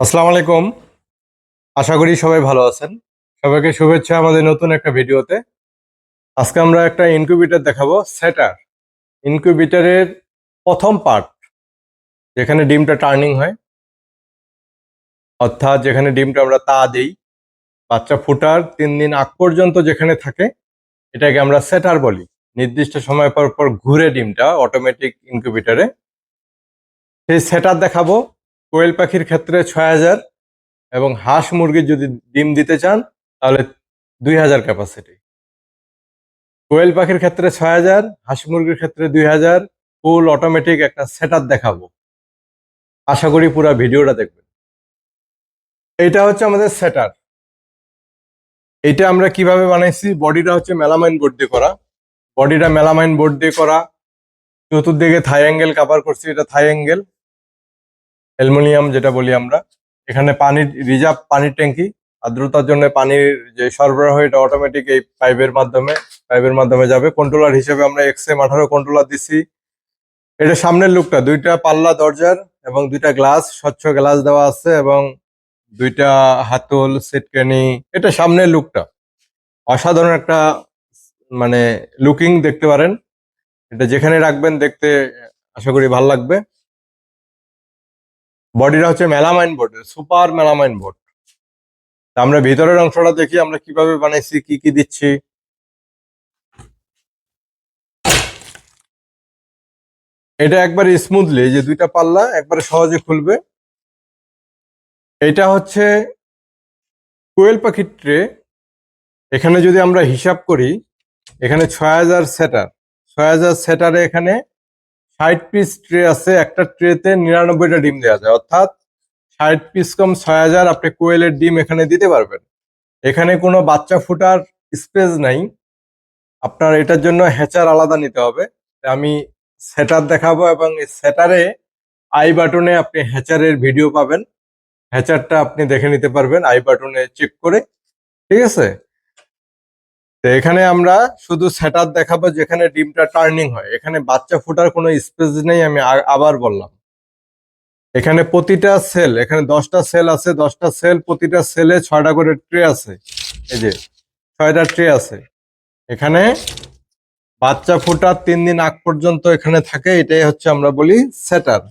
আসসালামু আলাইকুম। আশা করি সবাই ভালো আছেন। সবাইকে শুভেচ্ছা আমাদের নতুন একটা ভিডিওতে। আজকে আমরা একটা ইনকিউবেটর দেখাবো সেটার ইনকিউবেটরের প্রথম পার্ট যেখানে ডিমটা টার্নিং হয়। অর্থাৎ যেখানে ডিমটা আমরা তা দেই। বাচ্চা ফুটার তিন দিন আগ পর্যন্ত যেখানে থাকে, এটাকে আমরা সেটার বলি। নির্দিষ্ট সময় পর পর ঘুরে ডিমটা অটোমেটিক ইনকিউবেটরে সেই সেটার দেখাবো। কোয়েল পাখির ক্ষেত্রে ছয় হাজার এবং হাঁস মুরগির যদি ডিম দিতে চান, তাহলে দুই হাজার ক্যাপাসিটি কোয়েল পাখির ক্ষেত্রে ছয় হাজার, হাঁস মুরগির ক্ষেত্রে দুই হাজার ফুল অটোমেটিক একটা সেটার দেখাবো। আশা করি পুরো ভিডিওটা দেখবেন। এইটা হচ্ছে আমাদের সেটার এইটা আমরা কীভাবে বানাইছি? বডিটা হচ্ছে মেলামাইন বোর্ড দিয়ে করা। বডিটা মেলামাইন বোর্ড দিয়ে করা। চতুর্দিকে থাই অ্যাঙ্গেল কাভার করছি, এটা থাই অ্যাঙ্গেল অ্যালুমিনিয়াম যেটা বলি আমরা, এখানে পানির রিজার্ভ পানির ট্যাঙ্কি আর্দ্রতার জন্য পানির যে সরবরাহ, এটা অটোমেটিক এই পাইপের মাধ্যমে পাইপের মাধ্যমে যাবে। কন্ট্রোলার হিসেবে আমরা এক্স এম আঠারো কন্ট্রোলার দিচ্ছি এটা সামনের লুকটা, দুইটা পাল্লা দরজার এবং দুইটা গ্লাস, স্বচ্ছ গ্লাস দেওয়া আছে এবং দুইটা হাতল, সেটকানি, এটা সামনের লুকটা। অসাধারণ একটা মানে লুকিং দেখতে পারেন। এটা যেখানে রাখবেন দেখতে, আশা করি ভালো লাগবে। বডিটা হচ্ছে melamine board super melamine board আমরা ভিতরের অংশটা দেখি, আমরা কীভাবে বানাইছি, কি কি দিচ্ছি। এটা একবারে স্মুথলি যে দুইটা পাল্লা একবারে সহজে খুলবে। এটা হচ্ছে কোয়েল পাখির ট্রে এখানে যদি আমরা হিসাব করি, এখানে ছয় হাজার সেটার ছয় হাজার সেটারে এখানে ষাট পিস ট্রে আছে, একটা ট্রেতে নিরানব্বইটা ডিম দেওয়া যায়। অর্থাৎ ষাট পিস কম ছয় হাজার আপনি কোয়েলের ডিম এখানে দিতে পারবেন। এখানে কোনো বাচ্চা ফুটার স্পেস নাই। আপনার এটার জন্য হ্যাচার আলাদা নিতে হবে। আমি সেটার দেখাবো এবং এই সেটারে আই বাটনে আপনি হ্যাচারের ভিডিও পাবেন। হ্যাচারটা আপনি দেখে নিতে পারবেন আই বাটনে চেক করে। ঠিক আছে? তো এখানে আমরা শুধু সেটার দেখাবো যেখানে ডিমটা টার্নিং হয়। এখানে বাচ্চা ফোটার কোনো স্পেস নেই, আমি আবার বললাম। এখানে প্রতিটা সেল এখানে দশটা সেল আছে, দশটা সেল প্রতিটা সেলে ছয়টা করে ট্রে আছে। এই যে, ছয়টা ট্রে আছে। এখানে বাচ্চা ফোটার তিন দিন আগ পর্যন্ত এখানে থাকে, এটাই হচ্ছে আমরা বলি সেটার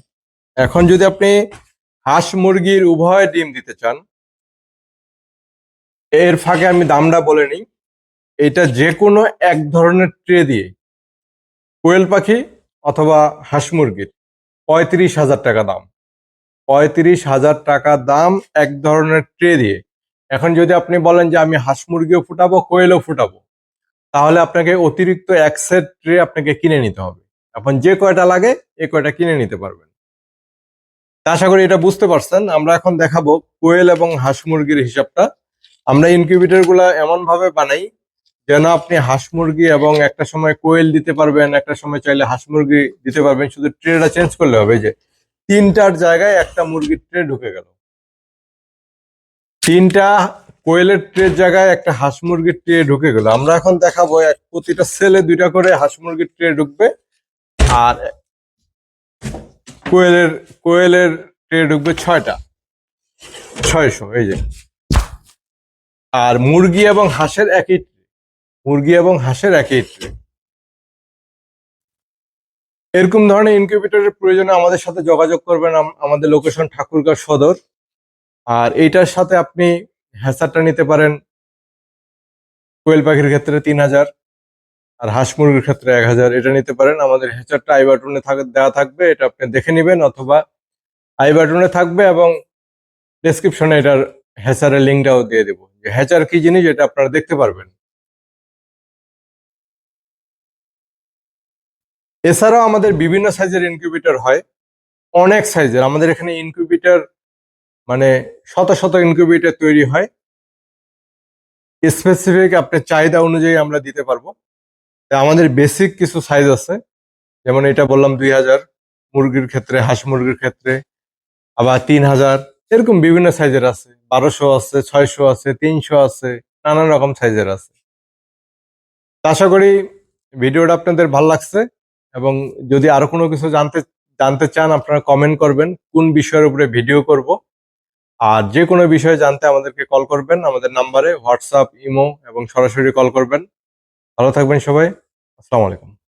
এখন যদি আপনি হাঁস মুরগির উভয় ডিম দিতে চান, এর ফাঁকে আমি দামটা বলে নিই। এটা যে কোনো এক ধরনের ট্রে দিয়ে। কোয়েল পাখি অথবা হাঁস মুরগির। পঁয়ত্রিশ হাজার টাকা দাম। পঁয়ত্রিশ হাজার টাকা দাম এক ধরনের ট্রে দিয়ে। এখন যদি আপনি বলেন যে আমি হাঁস মুরগিও ফুটাবো, কোয়েলও ফুটাবো, তাহলে আপনাকে অতিরিক্ত এক সেট ট্রে আপনাকে কিনে নিতে হবে। এখন যে কয়টা লাগে, এ কয়টা কিনে নিতে পারবেন। আশা করি এটা বুঝতে পারছেন। আমরা এখন দেখাবো কোয়েল এবং হাঁস মুরগির হিসাবটা। আমরা ইনকিউবেটরগুলা এমন ভাবে বানাই যেন আপনি হাঁস মুরগি এবং একটা সময় কোয়েল দিতে পারবেন, একটা সময় চাইলে হাঁস মুরগি দিতে পারবেন। শুধু ট্রেটা চেঞ্জ করলে হবে যে, তিনটার জায়গায় একটা মুরগির ট্রে ঢুকে গেল। তিনটা কোয়েলের ট্রের জায়গায় একটা হাঁস মুরগির ট্রে ঢুকে গেল। আমরা এখন দেখাবো এক প্রতিটা সেলে দুইটা করে হাঁস মুরগির ট্রে ঢুকবে আর কোয়েলের কোয়েলের ট্রে ঢুকবে ছয়টা। ছয়শো, এই যে। আর মুরগি এবং হাঁসের একই মুরগি এবং হাঁসের একই ট্রে এরকম ধরনের ইনকিউবেটরের প্রয়োজনে আমাদের সাথে যোগাযোগ করবেন আম- আমাদের লোকেশন ঠাকুরগাঁও সদর। আর এইটার সাথে আপনি হ্যাসারটা নিতে পারেন কোয়েল পাখির ক্ষেত্রে তিন হাজার আর হাঁস মুরগির ক্ষেত্রে এক হাজার। এটা নিতে পারেন, আমাদের হ্যাচারটা আই বাটনে দেওয়া থাকবে, এটা আপনি দেখে নেবেন অথবা আই বাটনে থাকবে এবং ডেসক্রিপশনে এটার হ্যাচারের লিঙ্কটাও দিয়ে দেবো। যে হ্যাচার কি জিনিস, এটা আপনারা দেখতে পারবেন। এছাড়াও আমাদের বিভিন্ন সাইজের ইনকিউবেটর হয়। অনেক সাইজের আমাদের এখানে ইনকিউবেটর মানে শত শত ইনকিউবেটর তৈরি হয়। স্পেসিফিক আপনার চাহিদা অনুযায়ী আমরা দিতে পারব। আমাদের বেসিক কিছু সাইজ আছে। যেমন এটা বললাম দুই হাজার মুরগির ক্ষেত্রে, হাঁস মুরগির ক্ষেত্রে, আবার তিন হাজার। এরকম বিভিন্ন সাইজের আছে। বারোশো আছে, ছয়শো আছে, তিনশো আছে, নানান রকম সাইজের আছে। আশা করি ভিডিওটা আপনাদের ভালো লাগছে। এবং যদি আরও কোনো কিছু জানতে জানতে চান, আপনারা কমেন্ট করবেন, কোন বিষয়ের উপরে ভিডিও করব। আর যে কোনো বিষয়ে জানতে আমাদেরকে কল করবেন, আমাদের নাম্বারে হোয়াটসঅ্যাপ ইমো এবং সরাসরি কল করবেন। ভালো থাকবেন সবাই। আসসালামু আলাইকুম।